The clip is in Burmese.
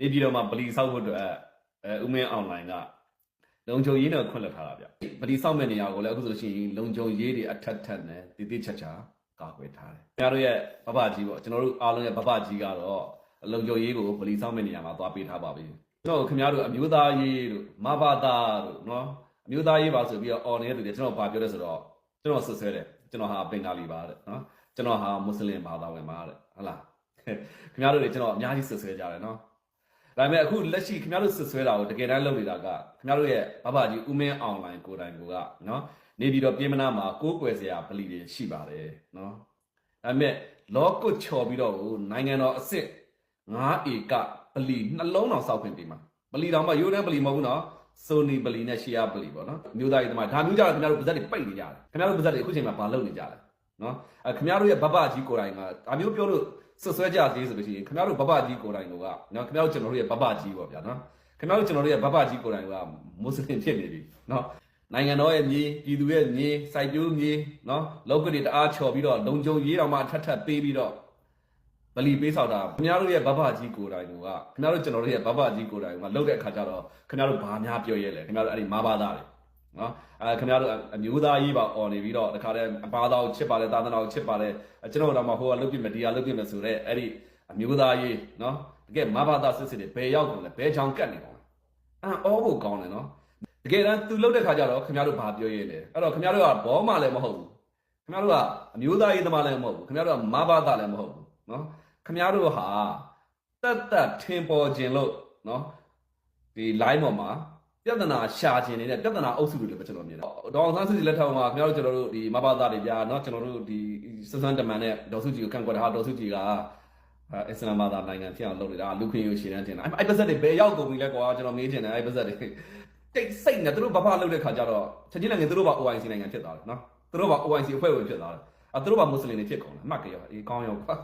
နေပြည်တော်မှာဗလီဆောက်ဖို့အတွက်အဲဦးမင်းအွန်လိုင်းကလုံခြုံရေးနဲ့ခွင့်လွှတ်ထားတာဗျဗလီဆောက်မဲ့နေရာကိုလည်းအခုဆိုလို့ရှိရင်လုံခြုံရေးတွေအထက်ထက်နဲ့တည်တည်ချာချာကာကွယ်ထားတယ်ခင်ဗျားတို့ရဲ့ဘဘကြီးပေါ့ကျွန်တော်တို့အားလုံးရဲ့ဘဘကြီးကတော့လုံခြုံရေးကိုဗလီဆောက်မဲ့နေရာမှာသွားပေးထားပါပြီကျွန်တော်ခင်ဗျားတို့အမျိုးသားရေးတို့မဘာသာတို့နော်အမျိုးသားရေးပါဆိုပြီးတော့အော်နေတဲ့လူတွေကျွန်တော်ဘာပြောလဲဆိုတော့ကျွန်တော်ဆွဆွဲတယ်ကျွန်တော်ဟာဘင်္ဂါလီပါတဲ့နော်ကျွန်တော်ဟာမွတ်စလင်ဘာသာဝင်ပါတဲ့ဟုတ်လားခင်ဗျားတို့တွေကျွန်တော်အများကြီးဆွဆွဲကြတယ်နော် ဒါပေမဲ့အခုလက်ရှိခင်ဗျားတို့ဆွဆွဲတာကိုတကယ်တမ်းလုပ်နေတာကခင်ဗျားတို့ရဲ့ဘဘကြီးဦးမင်းအွန်လိုင်းကိုတိုင်ကိုကနော်နေပြီးတော့ပြည်မနာမှာကိုးကွယ်စရာဗလီတွေရှိပါတယ်နော်ဒါပေမဲ့လောကုတ်ချော်ပြီးတော့ဟိုနိုင်ငံတော်အစ်စ်9ဧကဗလီနှလုံးတော်စောက်ခွင့်ပေးမှာဗလီတော်မှာရိုးတန်းဗလီမဟုတ်ဘူးနော်ဆိုနီဗလီနဲ့ရှီယာဗလီပေါ့နော်အမျိုးသားရေးသမားဒါမျိုးကြတော့ခင်ဗျားတို့ပါဇက်တွေပိတ်နေကြတယ်ခင်ဗျားတို့ပါဇက်တွေအခုချိန်မှာဘာလုပ်နေကြလဲ နော်အဲခင်ဗျားတို့ရဲ့ဘဘကြီးကိုတိုင်ကဒါမျိုးပြောလို့ဆွဆွဲကြသေးဆိုလို့ရှိရင်ခင်ဗျားတို့ဘဘကြီးကိုယ်တိုင်ကနော်ခင်ဗျားတို့ကျွန်တော်တို့ရဲ့ဘဘကြီးပေါ့ဗျာနော်ခင်ဗျားတို့ကျွန်တော်တို့ရဲ့ဘဘကြီးကိုယ်တိုင်ကမွတ်စလင်ဖြစ်နေပြီနော်နိုင်ငံတော်ရဲ့မြေပြည်သူရဲ့မြေစိုက်ပျိုးမြေနော်လောက်ကတွေတအားချော်ပြီးတော့လုံခြုံရေးတော်မှထပ်ထပ်ပေးပြီးတော့ဗလီပေးဆောက်တာခင်ဗျားတို့ရဲ့ဘဘကြီးကိုယ်တိုင်ကခင်ဗျားတို့ကျွန်တော်တို့ရဲ့ဘဘကြီးကိုယ်တိုင်ကလှုပ်တဲ့အခါကျတော့ခင်ဗျားတို့ဘာများပြောရဲလဲခင်ဗျားတို့အဲ့ဒီမာဘာသားတွေ နော်အဲခင်ဗျားတို့အမျိုးသားရေးပါអော်နေပြီးတော့တခါတည်းအပါသားကိုချစ်ပါလေသာသနာကိုချစ်ပါလေကျွန်တော်တို့တော့မှဟိုကလုတ်ပြမယ်ဒီကလုတ်ပြမယ်ဆိုတော့အဲ့ဒီအမျိုးသားရေးနော်တကယ်မာဘာသားစစ်စစ်တွေဘယ်ရောက်ကုန်လဲဘယ်ချောင်ကတ်နေကုန်လဲအဲအောဖို့ကောင်းတယ်နော်တကယ်တမ်းသူလုတ်တဲ့ခါကျတော့ခင်ဗျားတို့ဘာပြောရဲလဲအဲ့တော့ခင်ဗျားတို့ကဘောမှလည်းမဟုတ်ဘူးခင်ဗျားတို့ကအမျိုးသားရေးသမားလည်းမဟုတ်ဘူးခင်ဗျားတို့ကမာဘာသားလည်းမဟုတ်ဘူးနော်ခင်ဗျားတို့ဟာတက်တက်ထင်ပေါ်ခြင်းလို့နော်ဒီ line ပေါ်မှာ ပြဿနာရှာခြင်းနေတဲ့ပြဿနာအုပ်စုတွေလည်းပဲကျွန်တော်မြင်တယ်။ဒေါအောင်ဆန်းစုကြည်လက်ထက်မှာခင်ဗျားတို့ကျွန်တော်တို့ဒီမဘာသားတွေပြာเนาะကျွန်တော်တို့ဒီစစန်တမန်နဲ့ဒေါ်စုကြည်ကိုကန့်ကွက်တာဟာဒေါ်စုကြည်ကအစ္စလာမ်ဘာသာနိုင်ငံဖြစ်အောင်လုပ်နေတာလူခွင့်ယူရှင်တန်းတင်တာအဲ့ပါဇက်တွေဘယ်ရောက်ကုန်ပြီလဲကွာကျွန်တော်မေးချင်တယ်အဲ့ပါဇက်တွေတိတ်စိတ်နဲ့သူတို့ဘာဘာလုပ်တဲ့ခါကျတော့ချက်ချင်းလည်းငယ်သူတို့ဘာ OIC နိုင်ငံဖြစ်သွားတယ်เนาะသူတို့ဘာ OIC အဖွဲ့ဝင်ဖြစ်သွားတယ်အဲသူတို့ဘာမွတ်စလင်တွေဖြစ်ကုန်တယ်မှတ်ကြရောအေးကောင်းရောကွာ